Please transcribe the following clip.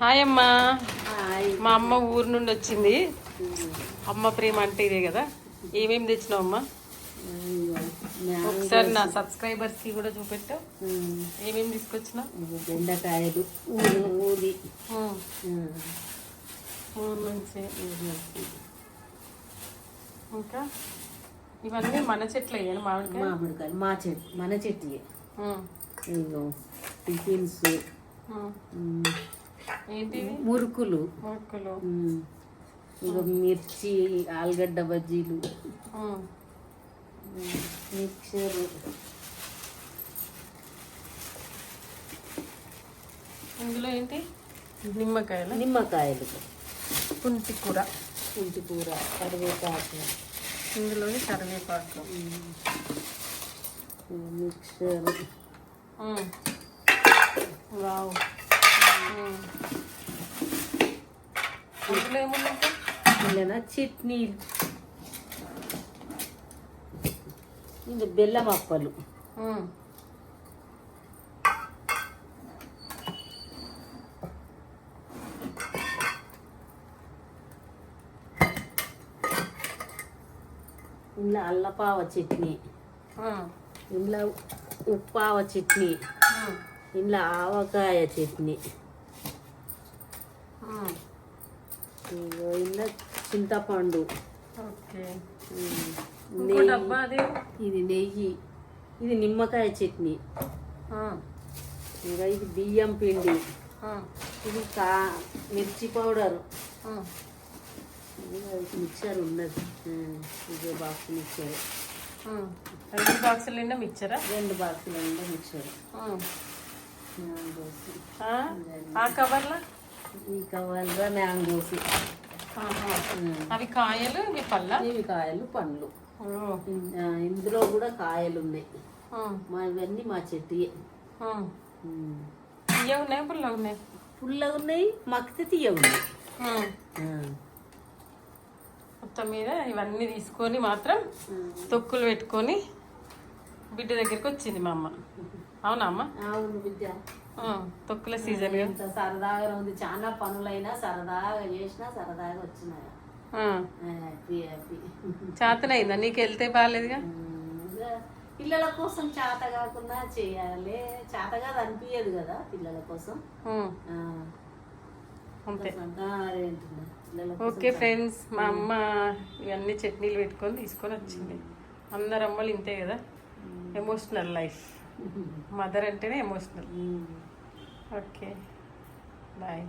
Hi అమ్మా. మా అమ్మ ఊరు నుండి వచ్చింది. అమ్మ ప్రేమ అంటే ఇదే కదా. ఏమేమి తెచ్చినావు అమ్మా? ఒకసారి నా సబ్స్క్రైబర్స్కి కూడా చూపెట్టావు ఏమేమి తీసుకొచ్చినావు బెండకాయలు ఉమ్, ఊరు. నుంచి. ఇంకా? ఇవన్నీ మన చెట్లు అయ్యాను మామిడికాయ మామిడికాయలు మా చెట్టు మన చెట్టు టిఫిన్స్. మురుకులు. మొక్కలు ఉమ్, ఇగో మిర్చి ఆలుగడ్డ బజ్జీలు. మిక్చర్. ఇందులో ఏంటి? నిమ్మకాయలు? నిమ్మకాయలు. పుంటి కూర. కుంటి కూర కరివేపాకు. ఇందులో కరివేపాకు. మిక్చర్. వావ్. అందులో చట్నీలు ఇది బెల్లం అప్పలు. ఇంట్లో అల్లపావ చట్నీ. ఇంట్లో ఉప్పావ చట్నీ. ఇంట్లో ఆవకాయ చట్నీ. చింతపండు. ఇది నెయ్యి. ఇది నిమ్మకాయ చట్నీ. ఇంకా ఇది బియ్యం పిండి. ఇది కా మిర్చి పౌడర్. మిక్చర్ ఉన్నది. ఇదే బాక్స్ మిక్చర్. రెండు బాక్సులు నిండా మిక్చరా? రెండు బాక్సులు ఉండే మిక్చర్. ఆ? కవర్లో మ్యాంగోస్. అవి కాయలు ఇవి పళ్ళ? ఇవి కాయలు పండ్లు. ఇందులో కూడా కాయలు ఉన్నాయి మా ఇవన్నీ మా చెట్టు ఇవి ఉన్నాయి పుల్ల ఉన్నాయి? పుల్లగా ఉన్నాయి మక్కితే తీయ ఉన్నాయి. మొత్తం మీద ఇవన్నీ తీసుకొని మాత్రం తొక్కులు పెట్టుకొని బిడ్డ దగ్గరికి వచ్చింది మా అమ్మ. అవునా అమ్మ? అవును ఉమ్. తొక్కుల సీజన్ ఎంత సరదాగా ఉంది. చాలా పనులైనా సరదాగా చేసినా సరదాగా వచ్చినాయి. చేతనైందా? నీకు వెళ్తే బాగాలేదుగా పిల్లల కోసం చేత కాకుండా చేయాలి. చేతగా అనిపించదు కదా పిల్లల కోసం. ఉమ్. ఆ, అంతే. ఆ, అదేంటిది, పిల్లల కోసం ఓకే ఫ్రెండ్స్ మా అమ్మ ఇవన్నీ చట్నీలు పెట్టుకొని తీసుకొని వచ్చింది. అందరు అమ్మలు ఇంతే కదా? ఎమోషనల్ లైఫ్ మదర్ అంటేనే ఎమోషనల్. ఓకే. బాయ్.